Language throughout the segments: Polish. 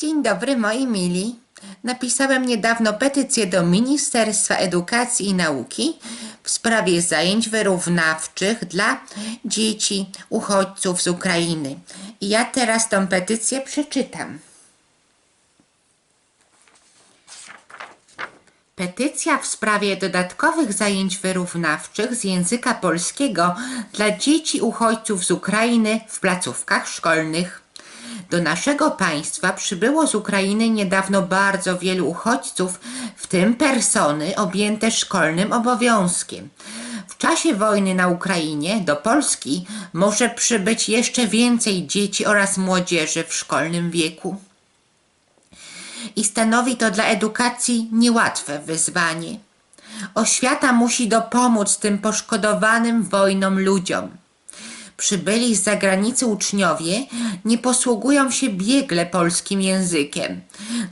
Dzień dobry moi mili. Napisałem niedawno petycję do Ministerstwa Edukacji i Nauki w sprawie zajęć wyrównawczych dla dzieci uchodźców z Ukrainy. I ja teraz tą petycję przeczytam. Petycja w sprawie dodatkowych zajęć wyrównawczych z języka polskiego dla dzieci uchodźców z Ukrainy w placówkach szkolnych. Do naszego państwa przybyło z Ukrainy niedawno bardzo wielu uchodźców, w tym persony objęte szkolnym obowiązkiem. W czasie wojny na Ukrainie do Polski może przybyć jeszcze więcej dzieci oraz młodzieży w szkolnym wieku i stanowi to dla edukacji niełatwe wyzwanie. Oświata musi dopomóc tym poszkodowanym wojną ludziom. Przybyli z zagranicy uczniowie nie posługują się biegle polskim językiem.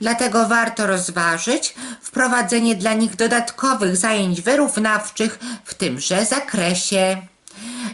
Dlatego warto rozważyć wprowadzenie dla nich dodatkowych zajęć wyrównawczych w tymże zakresie.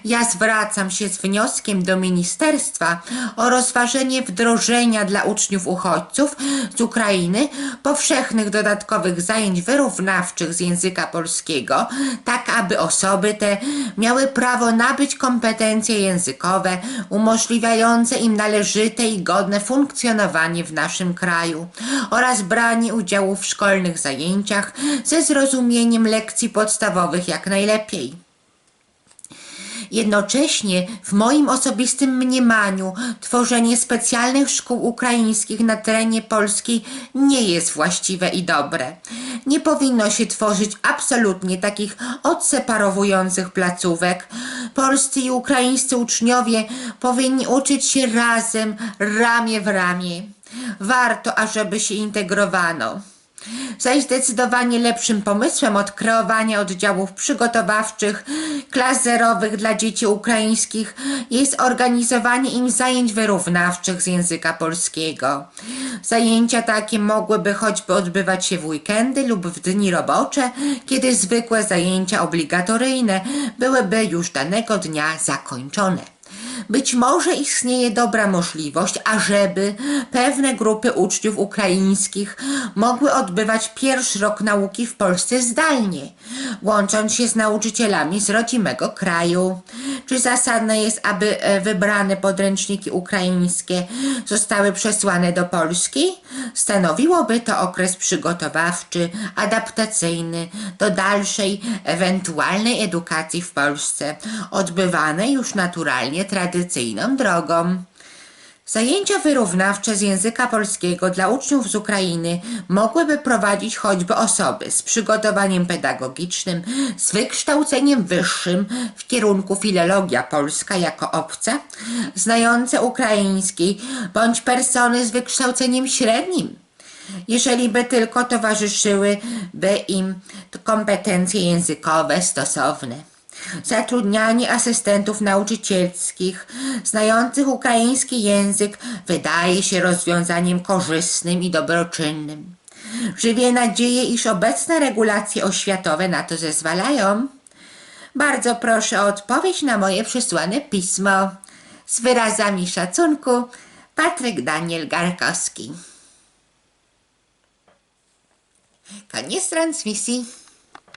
Ja zwracam się z wnioskiem do ministerstwa o rozważenie wdrożenia dla uczniów uchodźców z Ukrainy powszechnych dodatkowych zajęć wyrównawczych z języka polskiego, tak aby osoby te miały prawo nabyć kompetencje językowe umożliwiające im należyte i godne funkcjonowanie w naszym kraju oraz branie udziału w szkolnych zajęciach ze zrozumieniem lekcji podstawowych jak najlepiej. Jednocześnie w moim osobistym mniemaniu tworzenie specjalnych szkół ukraińskich na terenie Polski nie jest właściwe i dobre. Nie powinno się tworzyć absolutnie takich odseparowujących placówek. Polscy i ukraińscy uczniowie powinni uczyć się razem, ramię w ramię. Warto, ażeby się integrowano. Zaś zdecydowanie lepszym pomysłem od kreowania oddziałów przygotowawczych, klas zerowych dla dzieci ukraińskich jest organizowanie im zajęć wyrównawczych z języka polskiego. Zajęcia takie mogłyby choćby odbywać się w weekendy lub w dni robocze, kiedy zwykłe zajęcia obligatoryjne byłyby już danego dnia zakończone. Być może istnieje dobra możliwość, ażeby pewne grupy uczniów ukraińskich mogły odbywać pierwszy rok nauki w Polsce zdalnie, łącząc się z nauczycielami z rodzimego kraju. Czy zasadne jest, aby e, wybrane podręczniki ukraińskie zostały przesłane do Polski? Stanowiłoby to okres przygotowawczy, adaptacyjny do dalszej ewentualnej edukacji w Polsce, odbywanej już naturalnie tradycyjną drogą. Zajęcia wyrównawcze z języka polskiego dla uczniów z Ukrainy mogłyby prowadzić choćby osoby z przygotowaniem pedagogicznym, z wykształceniem wyższym w kierunku filologia polska jako obca, znające ukraiński bądź persony z wykształceniem średnim jeżeli by tylko towarzyszyły by im kompetencje językowe stosowne. Zatrudnianie asystentów nauczycielskich znających ukraiński język wydaje się rozwiązaniem korzystnym i dobroczynnym. Żywię nadzieję, iż obecne regulacje oświatowe na to zezwalają. Bardzo proszę o odpowiedź na moje przysłane pismo. Z wyrazami szacunku, Patryk Daniel Garkowski. Koniec transmisji.